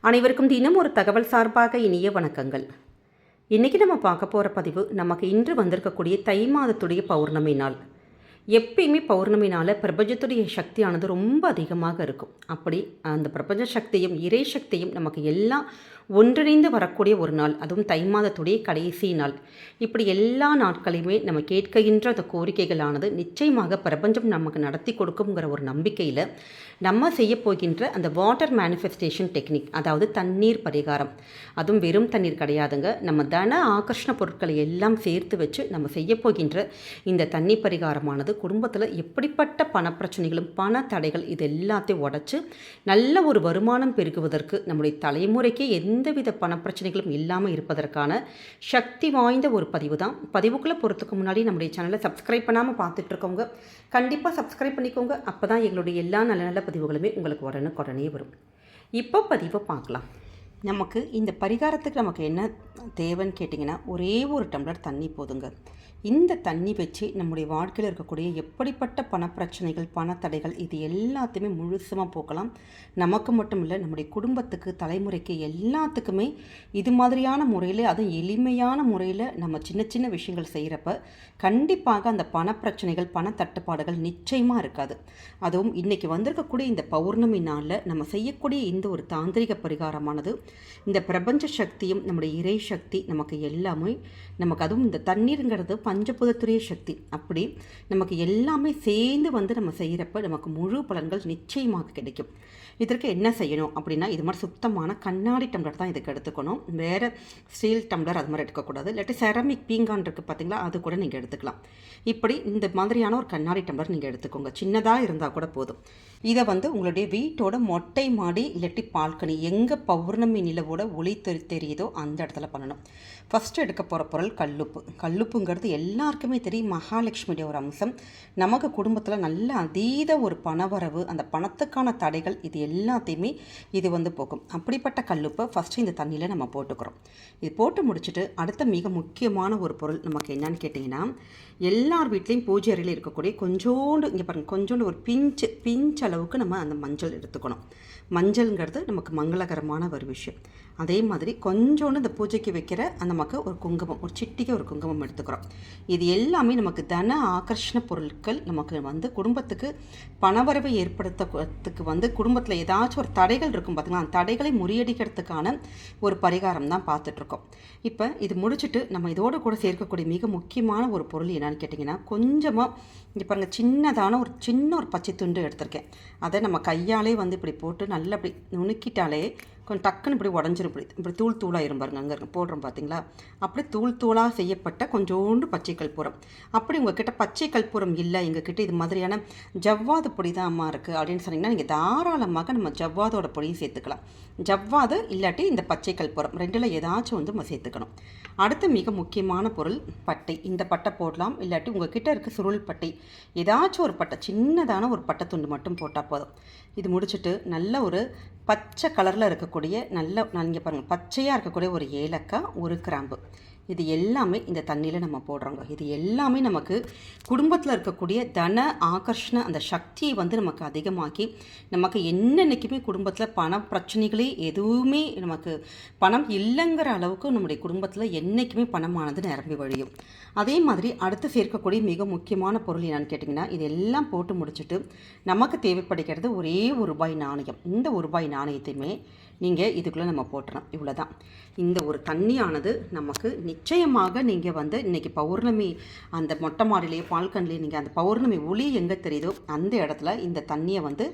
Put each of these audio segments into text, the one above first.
அனைவருக்கும் தினம் ஒரு தகவல் சார்பாக இனிய வணக்கங்கள். இன்றைக்கி நம்ம பார்க்க போகிற பதிவு நமக்கு இன்று வந்திருக்கக்கூடிய தை மாதத்துடைய பௌர்ணமி நாள். எப்பயுமே பௌர்ணமினால் பிரபஞ்சத்துடைய சக்தியானது ரொம்ப அதிகமாக இருக்கும். அப்படி அந்த பிரபஞ்ச சக்தியும் இறை சக்தியும் நமக்கு எல்லாம் ஒன்றிணைந்து வரக்கூடிய ஒரு நாள் அதுவும் தை மாதத்துடைய கடைசி நாள். இப்படி எல்லா நாட்களையுமே நம்ம கேட்கின்ற அந்த கோரிக்கைகளானது நிச்சயமாக பிரபஞ்சம் நமக்கு நடத்தி கொடுக்குங்கிற ஒரு நம்பிக்கையில் நம்ம செய்ய போகின்ற அந்த வாட்டர் மேனிஃபெஸ்டேஷன் டெக்னிக் அதாவது தண்ணீர் பரிகாரம். அதுவும் வெறும் தண்ணீர் கிடையாதுங்க. நம்ம தன ஆகர்ஷண பொருட்களை எல்லாம் சேர்த்து வச்சு நம்ம செய்ய போகின்ற இந்த தண்ணி பரிகாரமானது குடும்பத்தில் எப்படிப்பட்ட பணப்பிரச்சனைகளும் பண தடைகள் இது எல்லாத்தையும் உடச்சி நல்ல ஒரு வருமானம் பெருகுவதற்கு நம்முடைய தலைமுறைக்கு எந்தவித பணப்பிரச்சனைகளும் இல்லாமல் இருப்பதற்கான சக்தி வாய்ந்த ஒரு பதிவு தான். பதிவுக்குள்ளே போகிறதுக்கு முன்னாடி நம்முடைய சேனலை சப்ஸ்கிரைப் பண்ணாமல் பார்த்துட்டு இருக்கவங்க கண்டிப்பாக சப்ஸ்கிரைப் பண்ணிக்கோங்க. அப்போ தான் எங்களுடைய எல்லா நல்ல நல்ல பதிவுகளுமே உங்களுக்கு உடனுக்குடனே வரும். இப்போ பதிவை பார்க்கலாம். நமக்கு இந்த பரிகாரத்துக்கு நமக்கு என்ன தேவைன்னு கேட்டிங்கன்னா ஒரே ஒரு டம்ளர் தண்ணி போதுங்க. இந்த தண்ணி வச்சு நம்முடைய வாழ்க்கையில் இருக்கக்கூடிய எப்படிப்பட்ட பணப்பிரச்சனைகள் பணத்தடைகள் இது எல்லாத்தையுமே முழுசமாக போக்கலாம். நமக்கு மட்டும் இல்லை நம்முடைய குடும்பத்துக்கு தலைமுறைக்கு எல்லாத்துக்குமே இது மாதிரியான முறையில் அதுவும் எளிமையான முறையில் நம்ம சின்ன சின்ன விஷயங்கள் செய்கிறப்ப கண்டிப்பாக அந்த பணப்பிரச்சனைகள் பண தட்டுப்பாடுகள் நிச்சயமாக இருக்காது. அதுவும் இன்றைக்கி வந்திருக்கக்கூடிய இந்த பௌர்ணமி நாளில் நம்ம செய்யக்கூடிய இந்த ஒரு தாந்திரிக பரிகாரமானது இந்த பிரபஞ்ச சக்தியும் நம்முடைய இறை சக்தி நமக்கு எல்லாமே நமக்கு அதுவும் இந்த தண்ணீருங்கிறது பஞ்சபுதத்துரிய சக்தி. அப்படி நமக்கு எல்லாமே சேர்ந்து வந்து நம்ம செய்கிறப்ப நமக்கு முழு பலன்கள் நிச்சயமாக கிடைக்கும். இதற்கு என்ன செய்யணும் அப்படின்னா இது மாதிரி சுத்தமான கண்ணாடி டம்ளர் தான் இதுக்கு எடுத்துக்கணும். வேறு ஸ்டீல் டம்ளர் அது மாதிரி எடுக்கக்கூடாது. இல்லாட்டி செரமிக் பீங்கான் இருக்குது பார்த்தீங்களா அது கூட நீங்கள் எடுத்துக்கலாம். இப்படி இந்த மாதிரியான ஒரு கண்ணாடி டம்ளர் நீங்கள் எடுத்துக்கோங்க. சின்னதாக இருந்தால் கூட போதும். இதை வந்து உங்களுடைய வீட்டோட மொட்டை மாடி இல்லாட்டி பால்கனி எங்கே பௌர்ணமி நிலவோட ஒளி தெரி தெரியுதோ அந்த இடத்துல பண்ணணும். ஃபஸ்ட்டு எடுக்க போகிற பொருள் கல்லுப்பு. கல்லுப்புங்கிறது எல்லாருக்குமே தெரியும். மகாலட்சுமியுடைய ஒரு அம்சம். நமக்கு குடும்பத்தில் நல்ல அதீத ஒரு பணவரவு அந்த பணத்துக்கான தடைகள் இது எல்லாத்தையுமே இது வந்து போகும் அப்படிப்பட்ட கல்லுப்பை ஃபஸ்ட்டு இந்த தண்ணியில் நம்ம போட்டுக்கிறோம். இது போட்டு முடிச்சுட்டு அடுத்த மிக முக்கியமான ஒரு பொருள் நமக்கு என்னன்னு கேட்டிங்கன்னா எல்லார் வீட்லேயும் பூஜை அறையில் இருக்கக்கூடிய கொஞ்சோண்டு இங்கே பாருங்கள் கொஞ்சோண்டு ஒரு பிஞ்சு பிஞ்ச் அளவுக்கு நம்ம அந்த மஞ்சள் எடுத்துக்கணும். மஞ்சள்ங்கிறது நமக்கு மங்களகரமான ஒரு விஷயம். அதே மாதிரி கொஞ்சோண்டு இந்த பூஜைக்கு வைக்கிற அந்த நமக்கு ஒரு குங்குமம் ஒரு சிட்டிக்கு ஒரு குங்குமம் எடுத்துக்கிறோம். இது எல்லாமே நமக்கு தன ஆகர்ஷண பொருட்கள் நமக்கு வந்து குடும்பத்துக்கு பணவரவை ஏற்படுத்துறதுக்கு வந்து குடும்பத்தில் ஏதாச்சும் ஒரு தடைகள் இருக்கும் பார்த்தீங்களா அந்த தடைகளை முறியடிக்கிறதுக்கான ஒரு பரிகாரம் தான் பார்த்துட்ருக்கோம் இப்போ இது முடிச்சுட்டு நம்ம இதோடு கூட சேர்க்கக்கூடிய மிக முக்கியமான ஒரு பொருள் என்னன்னு கேட்டிங்கன்னா கொஞ்சமாக இங்கே பாருங்கள் சின்னதான ஒரு சின்ன ஒரு பச்சை துண்டு எடுத்திருக்கேன். அதை நம்ம கையாலே வந்து இப்படி போட்டு நல்லா அப்படி நுணுக்கிட்டாலே கொஞ்சம் டக்குன்னு இப்படி உடஞ்சிரும் இப்படி இப்படி தூள் தூளாக பாருங்க அங்கே இருக்கு போடுறோம் பார்த்தீங்களா அப்படி தூள் தூளாக செய்யப்பட்ட கொஞ்சோண்டு பச்சை கற்பூரம் அப்படி உங்ககிட்ட பச்சை கற்பூரம் இல்லை எங்ககிட்ட இது மாதிரியான ஜவ்வாது பொடி தான் அம்மா இருக்குது அப்படின்னு சொன்னீங்கன்னா நீங்கள் தாராளமாக நம்ம ஜவ்வாதோட பொடியும் சேர்த்துக்கலாம். ஜவ்வாது இல்லாட்டி இந்த பச்சை கற்பூரம் ரெண்டில் ஏதாச்சும் வந்து நம்ம சேர்த்துக்கணும். அடுத்து மிக முக்கியமான பொருள் பட்டை. இந்த பட்டை போடலாம் இல்லாட்டி உங்கக்கிட்ட இருக்க சுருள் பட்டை. ஏதாச்சும் ஒரு பட்டை சின்னதான ஒரு பட்டை துண்டு மட்டும் போட்டால் போதும். இது முடிச்சுட்டு நல்ல ஒரு பச்சை கலரில் இருக்கக்கூடிய நல்ல நீங்கள் இங்கே பாருங்கள் பச்சையாக இருக்கக்கூடிய ஒரு ஏலக்காய் ஒரு கிராம்பு. இது எல்லாமே இந்த தண்ணியில் நம்ம போடுறோங்க. இது எல்லாமே நமக்கு குடும்பத்தில் இருக்கக்கூடிய தன ஆகர்ஷண அந்த சக்தியை வந்து நமக்கு அதிகமாக்கி நமக்கு என்னென்னைக்குமே குடும்பத்தில் பண பிரச்சனைகளே எதுவுமே நமக்கு பணம் இல்லைங்கிற அளவுக்கு நம்முடைய குடும்பத்தில் என்றைக்குமே பணமானது நிரம்பி வழியும். அதே மாதிரி அடுத்து சேர்க்கக்கூடிய மிக முக்கியமான பொருள் என்னென்னு கேட்டிங்கன்னா இது எல்லாம் போட்டு முடிச்சுட்டு நமக்கு தேவைப்படுகிறது ஒரே ஒரு ரூபாய் நாணயம். இந்த ஒரு ரூபாய் நாணயத்தையுமே நீங்கள் இதுக்குள்ளே நம்ம போட்டுறோம். இவ்வளோ தான் இந்த ஒரு தண்ணியானது நமக்கு நிச்சயமாக நீங்கள் வந்து இன்றைக்கி பௌர்ணமி அந்த மொட்டை மாடிலேயே பால்கன்லேயே நீங்கள் அந்த பௌர்ணமி ஒளி எங்கே தெரியுதோ அந்த இடத்துல இந்த தண்ணியை வந்து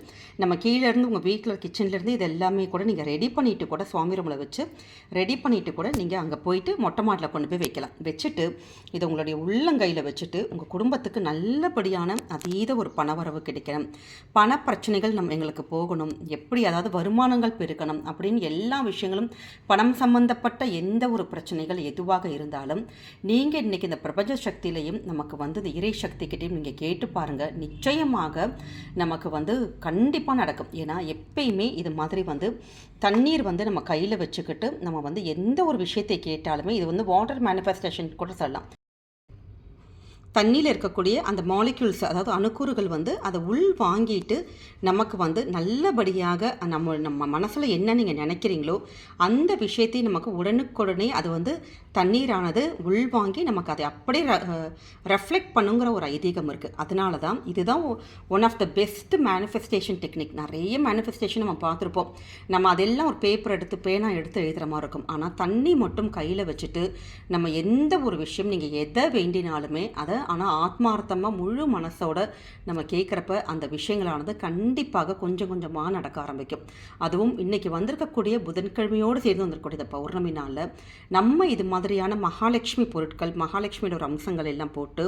நம்ம கீழேருந்து உங்கள் வீட்டில் கிச்சன்லேருந்து இது எல்லாமே கூட நீங்கள் ரெடி பண்ணிவிட்டு கூட சுவாமி ரூமில் வச்சு ரெடி பண்ணிவிட்டு கூட நீங்கள் அங்கே போயிட்டு மொட்டை மாடியில் கொண்டு போய் வைக்கலாம். வச்சுட்டு இதை உங்களுடைய உள்ளங்கையில் வச்சுட்டு உங்கள் குடும்பத்துக்கு நல்லபடியான அதீத ஒரு பணவரவு கிடைக்கணும். பண பிரச்சனைகள் நம்ம எங்களுக்கு போகணும். எப்படி அதாவது வருமானங்கள் பெருக்கணும். அப்படின்னு எல்லா விஷயங்களும் பணம் சம்பந்தப்பட்ட எந்த ஒரு பிரச்சனைகள் எதுவாக இருந்தாலும் நீங்கள் இன்றைக்கி இந்த பிரபஞ்ச சக்தியிலையும் நமக்கு வந்து இந்த இறை சக்திக்கிட்டையும் நீங்கள் கேட்டு பாருங்கள் நிச்சயமாக நமக்கு வந்து கண்டிப்பாக நடக்கும். ஏன்னா எப்பயுமே இது மாதிரி வந்து தண்ணீர் வந்து நம்ம கையில் வச்சுக்கிட்டு நம்ம வந்து எந்த ஒரு விஷயத்தை கேட்டாலுமே இது வந்து வாட்டர் மேனிஃபெஸ்டேஷன் கூட சொல்லலாம். தண்ணியில் இருக்கக்கூடிய அந்த மாலிக்யூல்ஸ் அதாவது அணுக்கூறுகள் வந்து அதை உள் வாங்கிட்டு நமக்கு வந்து நல்லபடியாக நம்ம நம்ம மனசில் என்ன நீங்கள் நினைக்கிறீங்களோ அந்த விஷயத்தையும் நமக்கு உடனுக்குடனே அது வந்து தண்ணீரானது உள்வாங்கி நமக்கு அதை அப்படியே ரெஃப்ளெக்ட் பண்ணுங்கிற ஒரு ஐதீகம் இருக்குது அதனால தான் இதுதான் one of the best manifestation technique நிறைய மேனிஃபெஸ்டேஷன் நம்ம பார்த்துருப்போம். நம்ம அதெல்லாம் ஒரு பேப்பர் எடுத்து பேனா எடுத்து எழுதுகிற மாதிரி இருக்கும். ஆனால் தண்ணி மட்டும் கையில் வச்சுட்டு நம்ம எந்த ஒரு விஷயம் நீங்கள் எதை வேண்டினாலுமே அதை ஆனால் ஆத்மார்த்தமாக முழு மனசோட நம்ம கேட்குறப்ப அந்த விஷயங்களானது கண்டிப்பாக கொஞ்சம் கொஞ்சமாக நடக்க ஆரம்பிக்கும். அதுவும் இன்றைக்கி வந்திருக்கக்கூடிய புதன்கிழமையோடு சேர்ந்து வந்திருக்கக்கூடிய இந்த பௌர்ணமி நாளில் நம்ம இது மாதிரியான மகாலட்சுமி பொருட்கள் மகாலட்சுமியோட ஒரு அம்சங்கள் எல்லாம் போட்டு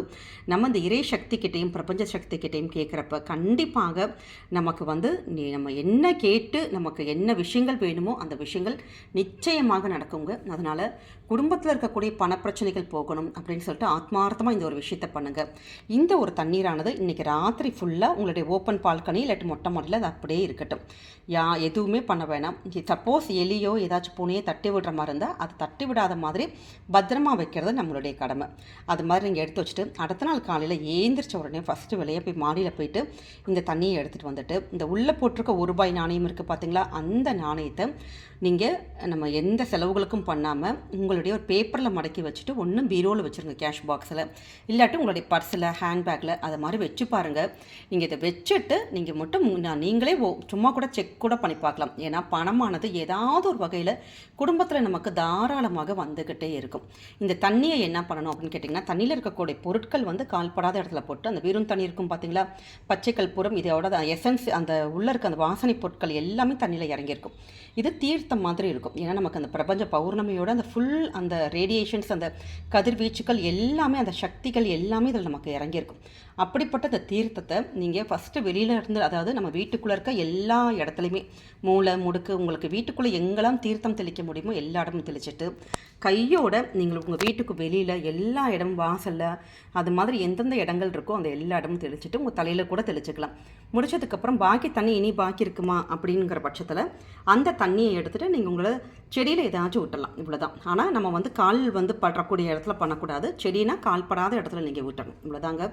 நம்ம இந்த இறை சக்தி கிட்டேயும் பிரபஞ்ச சக்தி கிட்டேயும் கேட்குறப்ப கண்டிப்பாக நமக்கு வந்து நீ நம்ம என்ன கேட்டு நமக்கு என்ன விஷயங்கள் வேணுமோ அந்த விஷயங்கள் நிச்சயமாக நடக்குங்க. அதனால் குடும்பத்தில் இருக்கக்கூடிய பணப்பிரச்சனைகள் போகணும் அப்படின்னு சொல்லிட்டு ஆத்மார்த்தமாக இந்த ஒரு விஷயத்தை பண்ணுங்கள் இந்த ஒரு தண்ணீரானது இன்றைக்கி ராத்திரி ஃபுல்லாக உங்களுடைய ஓப்பன் பால்கனி இல்லாட்டி மொட்டை மாடலில் அது அப்படியே இருக்கட்டும். யா எதுவுமே பண்ண வேணாம். சப்போஸ் எலியோ ஏதாச்சும் பூனையோ தட்டி விடுற மாதிரி இருந்தால் அது தட்டி விடாத மாதிரி பத்திரமா வைக்கிறது நம்மளுடைய கடமை. அது மாதிரி நீங்கள் எடுத்து வச்சுட்டு அடுத்த நாள் காலையில் ஏந்திரிச்ச உடனே ஃபஸ்ட்டு வெளியே போய் மாடியில் போயிட்டு இந்த தண்ணியை எடுத்துகிட்டு வந்துட்டு இந்த உள்ளே போட்டிருக்க ஒரு ரூபாய் நாணயம் இருக்குது பார்த்தீங்களா அந்த நாணயத்தை நீங்கள் நம்ம எந்த செலவுகளுக்கும் பண்ணாமல் உங்களுடைய ஒரு பேப்பரில் மடக்கி வச்சுட்டு ஒன்றும் பீரோவில் வச்சுருங்க கேஷ் பாக்ஸில் இல்லாட்டி உங்களுடைய பர்ஸில் ஹேண்ட்பேக்கில் அதை மாதிரி வச்சு பாருங்கள் நீங்கள் இதை வச்சுட்டு நீங்கள் மட்டும் நான் நீங்களே சும்மா கூட செக் கூட பண்ணி பார்க்கலாம். ஏன்னா பணமானது ஏதாவது ஒரு வகையில் குடும்பத்தில் நமக்கு தாராளமாக வந்துக்கிட்டே இருக்கும். இந்த தண்ணியை என்ன பண்ணணும் அப்படின்னு கேட்டிங்கன்னா தண்ணியில் இருக்கக்கூடிய பொருட்கள் வந்து கால்படாத இடத்துல போட்டு அந்த வெறும் தண்ணி இருக்கும் பார்த்தீங்களா பச்சை புறம் இதோட எசன்ஸ் அந்த உள்ளே இருக்க அந்த வாசனை பொருட்கள் எல்லாமே தண்ணியில் இறங்கியிருக்கும். இது தீர்த்தம் மாதிரி இருக்கும். ஏன்னா நமக்கு அந்த பிரபஞ்ச பௌர்ணமியோட அந்த ஃபுல் அந்த ரேடியேஷன்ஸ் அந்த கதிர்வீச்சுக்கள் எல்லாமே அந்த சக்திகள் எல்லாமே இதில் நமக்கு இறங்கியிருக்கும். அப்படிப்பட்ட அந்த தீர்த்தத்தை நீங்கள் ஃபஸ்ட்டு வெளியில் இருந்து அதாவது நம்ம வீட்டுக்குள்ளே இருக்க எல்லா இடத்துலையுமே மூளை முடுக்கு உங்களுக்கு வீட்டுக்குள்ளே எங்கெல்லாம் தீர்த்தம் தெளிக்க முடியுமோ எல்லா இடமும் தெளிச்சிட்டு கையோட நீங்கள் உங்கள் வீட்டுக்கு வெளியில் எல்லா இடமும் வாசலில் அது மாதிரி எந்தெந்த இடங்கள் இருக்கோ அந்த எல்லா இடமும் தெளிச்சிட்டு உங்கள் தலையில் கூட தெளிச்சுக்கலாம். முடிச்சதுக்கப்புறம் பாக்கி தண்ணி இனி பாக்கி இருக்குமா அப்படிங்கிற பட்சத்தில் அந்த தண்ணியை எடுத்துகிட்டு நீங்கள் உங்களை செடியில் ஏதாச்சும் விட்டலாம் இவ்வளோதான் ஆனால் நம்ம வந்து கால் வந்து படுறக்கூடிய இடத்துல பண்ணக்கூடாது. செடினா கால் படாத இடத்துல நீங்கள் விட்டணும் இவ்வளோதாங்க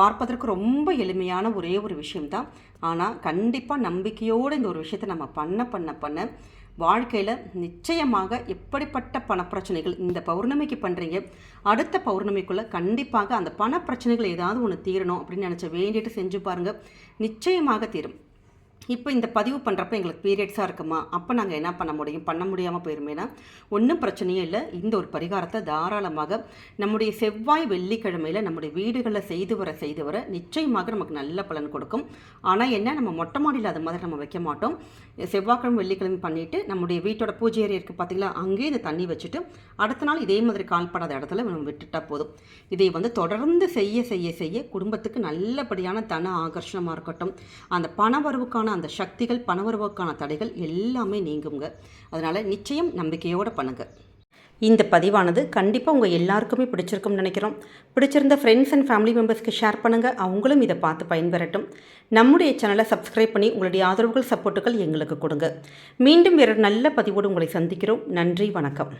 பார்ப்பதற்கு ரொம்ப எளிமையான ஒரே ஒரு விஷயம்தான். ஆனால் கண்டிப்பாக நம்பிக்கையோடு இந்த ஒரு விஷயத்தை நம்ம பண்ண பண்ண பண்ண வாழ்க்கையில் நிச்சயமாக எப்படிப்பட்ட பணப்பிரச்சனைகள் இந்த பௌர்ணமிக்கு பண்ணுறீங்க அடுத்த பௌர்ணமிக்குள்ளே கண்டிப்பாக அந்த பணப்பிரச்சனைகள் ஏதாவது ஒன்று தீரணும் அப்படின்னு நினச்ச வேண்டிட்டு செஞ்சு பாருங்கள் நிச்சயமாக தீரும். இப்போ இந்த பதிவு பண்ணுறப்ப எங்களுக்கு பீரியட்ஸாக இருக்குமா? அப்போ நாங்கள் என்ன பண்ண முடியும்? பண்ண முடியாமல் போயிருமேனா? ஒன்றும் பிரச்சனையே இல்லை. இந்த ஒரு பரிகாரத்தை தாராளமாக நம்முடைய செவ்வாய் வெள்ளிக்கிழமையில் நம்முடைய வீடுகளில் செய்து வர செய்து வர நிச்சயமாக நமக்கு நல்ல பலன் கொடுக்கும். ஆனால் என்ன? நம்ம மொட்டை மாடியில் அது மாதிரி நம்ம வைக்க மாட்டோம். செவ்வாய்க்கிழமை வெள்ளிக்கிழமை பண்ணிவிட்டு நம்முடைய வீட்டோட பூஜை ஏரியா இருக்குது பார்த்தீங்களா அங்கேயே இந்த தண்ணி வச்சுட்டு அடுத்த நாள் இதே மாதிரி கால்படாத இடத்துல நம்ம விட்டுட்டா போதும். இதை வந்து தொடர்ந்து செய்ய செய்ய செய்ய குடும்பத்துக்கு நல்லபடியான தன ஆகர்ஷணமாக இருக்கட்டும். அந்த பண வரவுக்கான அந்த சக்திகள் பணவரவுக்கான தடைகள் எல்லாமே நீங்குங்க அதனால் நிச்சயம் நம்பிக்கையோடு பண்ணுங்கள் இந்த பதிவானது கண்டிப்பாக உங்கள் எல்லாருக்குமே பிடிச்சிருக்கும்னு நினைக்கிறோம். பிடிச்சிருந்த ஃப்ரெண்ட்ஸ் அண்ட் ஃபேமிலி மெம்பர்ஸ்க்கு ஷேர் பண்ணுங்கள் அவங்களும் இதை பார்த்து பயன்பெறட்டும். நம்முடைய சேனலை சப்ஸ்கிரைப் பண்ணி உங்களுடைய ஆதரவுகள் சப்போர்ட்டுகள் எங்களுக்கு கொடுங்க. மீண்டும் வேறு நல்ல பதிவோடு உங்களை சந்திக்கிறோம். நன்றி வணக்கம்.